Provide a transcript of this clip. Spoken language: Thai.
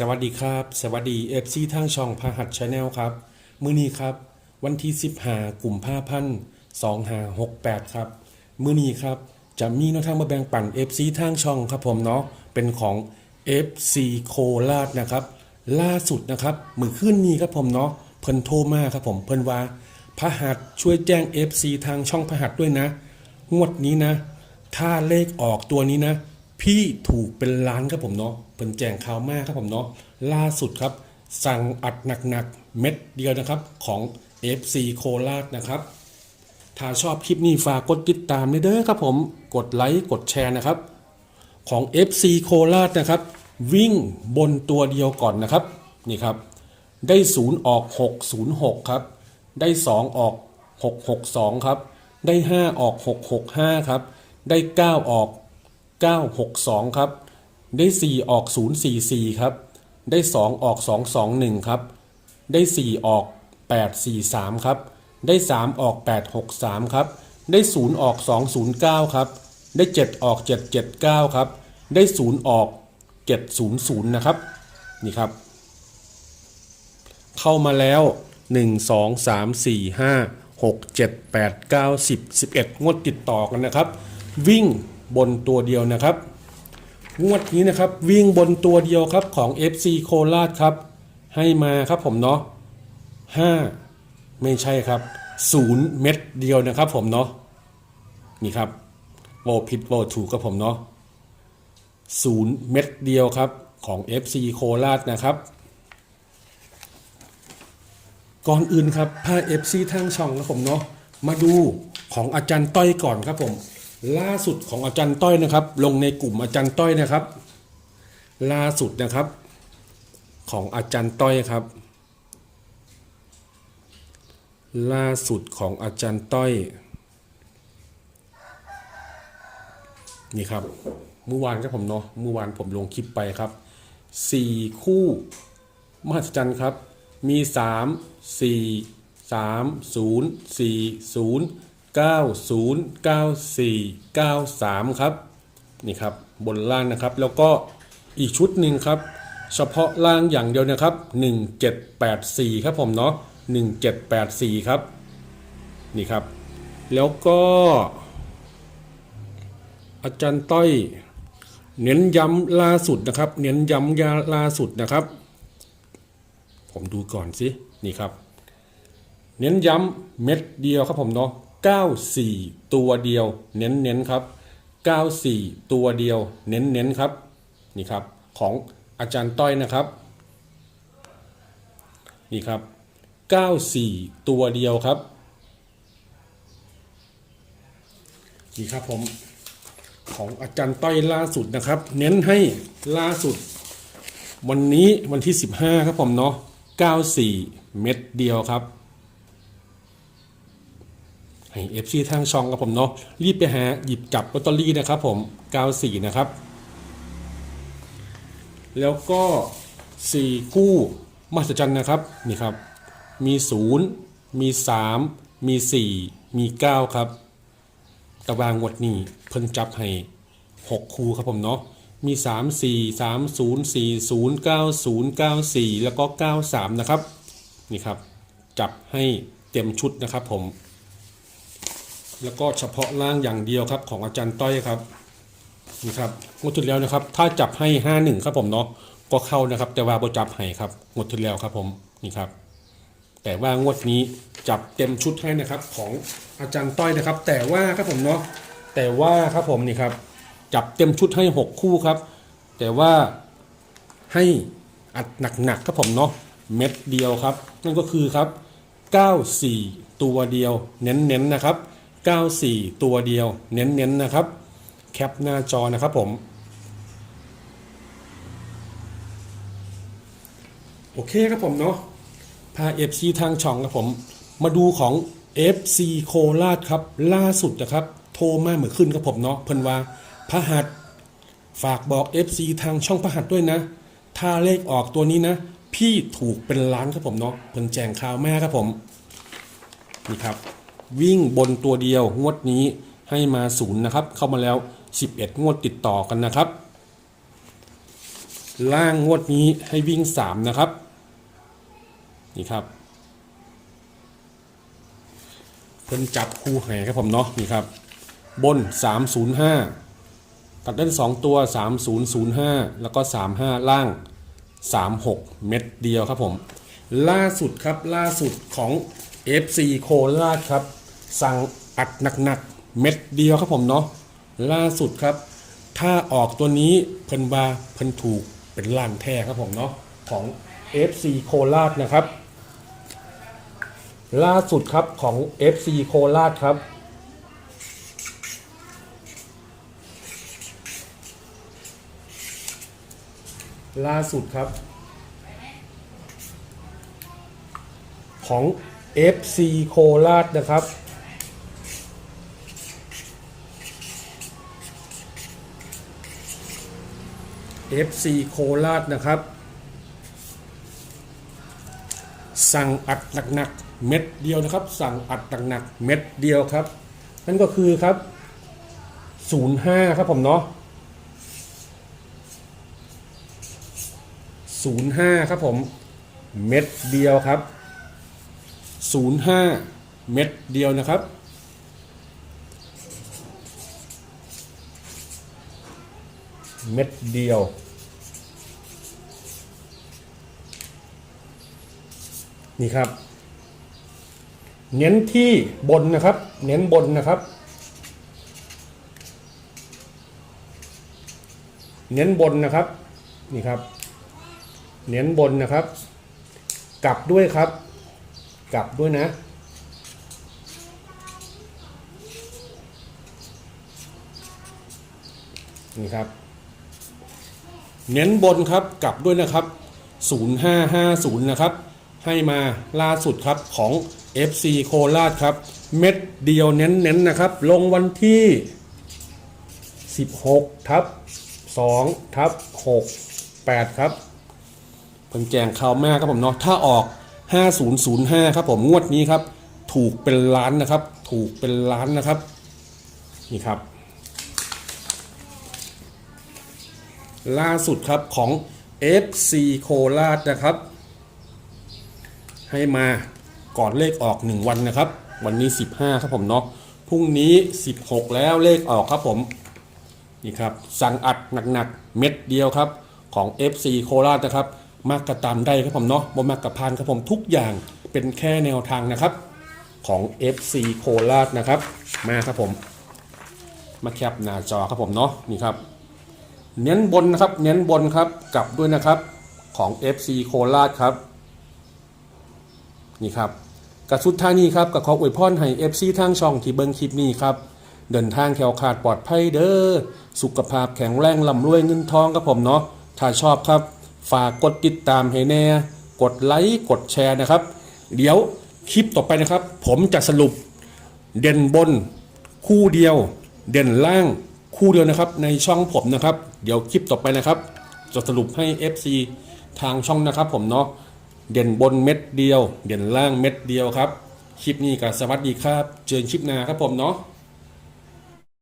สวัสดีครับ สวัสดีเอฟซีทางช่องพาหัดชาแนลครับ มือนี้ครับ วันที่ 15กลุ่มผ้าพันสองหาหกแปดครับ มือนี้ครับ จะมีแนวทางมาแบ่งปัน FC ทางช่องครับผมเนาะเป็นของ FC โคราชนะครับ ล่าสุดนะครับมือขึ้นนี้ครับผมเนาะเพิ่นโทรมาครับผมเพิ่นว่าพระหัสช่วยแจ้ง FC ทางช่องพระหัสด้วยนะ งวดนี้นะ ถ้าเลขออกตัวนี้นะ พี่ถูกเป็นล้านครับผมเนาะเป็นแจงข่าวมากครับผมเนาะล่าสุดครับ สั่งอัดหนักๆเม็ดเดียวนะครับของ FC โคราชนะครับ ถ้าชอบคลิปนี้ฝากกดติดตามด้วยเด้อครับผมกดไลค์กดแชร์นะครับ ของ FC โคราชนะครับ วิ่งบนตัวเดียวก่อนนะครับนี่ครับ ได้ศูนย์ออก 606 ครับ ได้ 2 ออก 662 ครับ ได้ 5 ออก 665 ครับ ได้ 9 ออก 962 ครับ ได้ 4 ออก 044 ครับ ได้ 2 ออก 221 ครับ ได้ 4 ออก 843 ครับ ได้ 3 ออก 863 ครับ ได้ 0 ออก 209 ครับ ได้ 7 ออก 779 ครับ ได้ 0 ออก 700 นะครับ นี่ครับ เข้ามาแล้ว 1 2 3 4 5 6 7 8 9 10 11 งวดติดต่อกันนะครับ วิ่ง บนตัวเดียวนะครับ งวดนี้นะครับวิ่งบนตัวเดียวครับของ FC โคราชครับ ให้มาครับผมเนาะ5 ไม่ใช่ครับ 0 เม็ดเดียวนะครับผมเนาะนี่ครับโวผิดโวถูกครับผมเนาะ0 เม็ดเดียวครับของ FC โคราชนะครับก่อนอื่นครับพาเอฟซีทางช่องครับผมเนาะมาดูของอาจารย์ต้อยก่อนครับผม ล่าสุดของอาจารย์ต้อยนะครับ ลงในกลุ่มอาจารย์ต้อยนะครับ ล่าสุดนะครับ ของอาจารย์ต้อยครับ ล่าสุดของอาจารย์ต้อย นี่ครับเมื่อวานครับผมเนาะเมื่อวานผมลงคลิปไปครับสี่คู่มหัศจรรย์ครับ มี3 4 3 0 4 0 9 0 9 4 9 3 ครับนี่ครับบนล่างนะครับ แล้วก็อีกชุดหนึ่งครับ เฉพาะล่างอย่างเดียวนะครับ 1784 ครับผมเนาะ1784 ครับนี่ครับ แล้วก็อาจารย์ต้อยเน้นย้ำล่าสุดนะครับ เน้นย้ำยาล่าสุดนะครับ ผมดูก่อนสินี่ครับ เน้นย้ำเม็ดเดียวครับผมเนาะ 94 ตัวเดียว เน้นๆครับ 94 ตัวเดียวเน้นเน้นๆครับ นี่ครับ ของอาจารย์ต้อยนะครับ นี่ครับ 94 ตัวเดียวครับ นี่ครับผม ของอาจารย์ต้อยล่าสุดนะครับ เน้นให้ล่าสุด วันนี้วันที่ 15 ครับผมเนาะ94 เม็ดเดียวครับ ให้ FC ทางช่องครับผมเนาะรีบไปหาหยิบจับลอตเตอรี่นะครับผม94นะครับ แล้วก็ 4 คู่มหัศจรรย์นะครับนี่ครับ มี 0 มี 3 มี 4 มี 9 ครับตารางงวดนี้เพิ่นจับให้ 6 คู่ครับผมเนาะมี 3 4 3 0 4 0 9 0 9 4 แล้วก็ 93 นะครับ นี่ครับ จับให้เต็มชุดนะครับผม แล้วก็เฉพาะล่างอย่างเดียวครับของอาจารย์ต้อยครับนี่ครับงวดที่แล้วนะครับ ถ้าจับให้51ครับผมเนาะก็เข้านะครับ แต่ว่าบ่จับให้ครับงวดที่แล้วครับผมนี่ครับ แต่ว่างวดนี้จับเต็มชุดให้นะครับของอาจารย์ต้อยนะครับ แต่ว่าครับผมเนาะแต่ว่าครับผมนี่ครับ จับเต็มชุดให้6คู่ครับ แต่ว่าให้อัดหนักๆครับผมเนาะเม็ดเดียวครับ นั่นก็คือครับ 94 ตัวเดียวเน้นๆนะครับ 94 ตัวเดียว เน้นๆนะครับ แคปหน้าจอนะครับผม โอเคครับผมเนาะพา FC ทางช่องครับผม มาดูของ FC โคราชครับ ล่าสุดนะครับ โทรมาเหมือนขึ้นครับผมเนาะเพิ่นว่าพระหัสฝากบอก FC ทางช่องพระหัสด้วยนะ ถ้าเลขออกตัวนี้นะ พี่ถูกเป็นล้านครับผมเนาะเพิ่นแจ้งข่าวแม่ครับผม นี่ครับ วิ่งบนตัวเดียวงวดนี้ให้มาศูนย์นะครับ เข้ามาแล้ว 11 งวดติดต่อกันนะครับ ล่างงวดนี้ให้วิ่ง 3 นะครับ นี่ครับเพิ่นจับคู่แห่ครับผมเนาะนี่ครับ บน 305 ตัดเล่น 2 ตัว 3005 แล้วก็ 35 ล่าง 36 เม็ดเดียวครับผม ล่าสุดครับล่าสุดของ FC โคราชครับ สั่งอัดหนักๆเม็ดเดียวครับผมเนาะล่าสุดครับ ถ้าออกตัวนี้เพิ่นบาเพิ่นถูกเป็นล้านแท้ครับผมเนาะของ FC โคราชนะครับ ล่าสุดครับของ FC โคราชครับล่าสุดครับ ของ FC โคราชนะครับ FC โคราชนะครับ สั่งอัดหนักๆเม็ดเดียวนะครับ สั่งอัดหนักๆเม็ดเดียวครับ นั่นก็คือครับ 05 ครับผมเนาะ05 ครับผม เม็ดเดียวครับ 05 เม็ดเดียวนะครับ เม็ดเดียว นี่ครับ เน้นที่บนนะครับ เน้นบนนะครับ เน้นบนนะครับ นี่ครับ เน้นบนนะครับ กลับด้วยครับ กลับด้วยนะนี่ครับ เน้นบนครับกลับด้วยนะครับ 0550 นะครับ ให้มาล่าสุดครับของ FC โคราชครับ เม็ดเดียวเน้นๆนะครับ ลงวันที่ 16 ทับ 2 ทับ 6 8 ครับเพิ่งแจงข่าวแม่ครับผมเนาะถ้าออก 5005 ครับผมงวดนี้ครับ ถูกเป็นล้านนะครับ ถูกเป็นล้านนะครับ นี่ครับ ล่าสุดครับของ FC โคราชนะครับ ให้มาก่อนเลขออก 1 วันนะครับ วันนี้ 15 ครับผมเนาะพรุ่งนี้ 16 แล้วเลขออกครับผมนี่ครับสั่งอัดหนักๆเม็ดเดียวครับของ FC โคราชนะครับ มากกระตามได้ครับผมเนาะบมากกระพานครับผมทุกอย่างเป็นแค่แนวทางนะครับของ FC โคราชนะครับ มาครับผม มาแคปหน้าจอครับผมเนาะนี่ครับ เน้นบนนะครับ เน้นบนครับ กลับด้วยนะครับของ FC โคราชครับ นี่ครับกระสุดท้ายนี้ครับกับขออวยพรให้ FC ทางช่องที่เบิ่งคลิปนี้ครับ เดินทางแขวขาดปลอดภัยเด้อ สุขภาพแข็งแรงลำรวยเงินทองครับผมเนาะ ถ้าชอบครับ ฝากกดติดตามให้แน่ กดไลค์ กดแชร์นะครับ เดี๋ยวคลิปต่อไปนะครับ ผมจะสรุปเด่นบนคู่เดียว เด่นล่าง คู่เดียวนะครับในช่องผมนะครับ เดี๋ยวคลิปต่อไปนะครับจะสรุปให้ FC ทางช่องนะครับผมเนาะเด่นบนเม็ดเดียว เด่นล่างเม็ดเดียวครับ คลิปนี้ก็สวัสดีครับ เจอกันคลิปหน้าครับผมเนาะ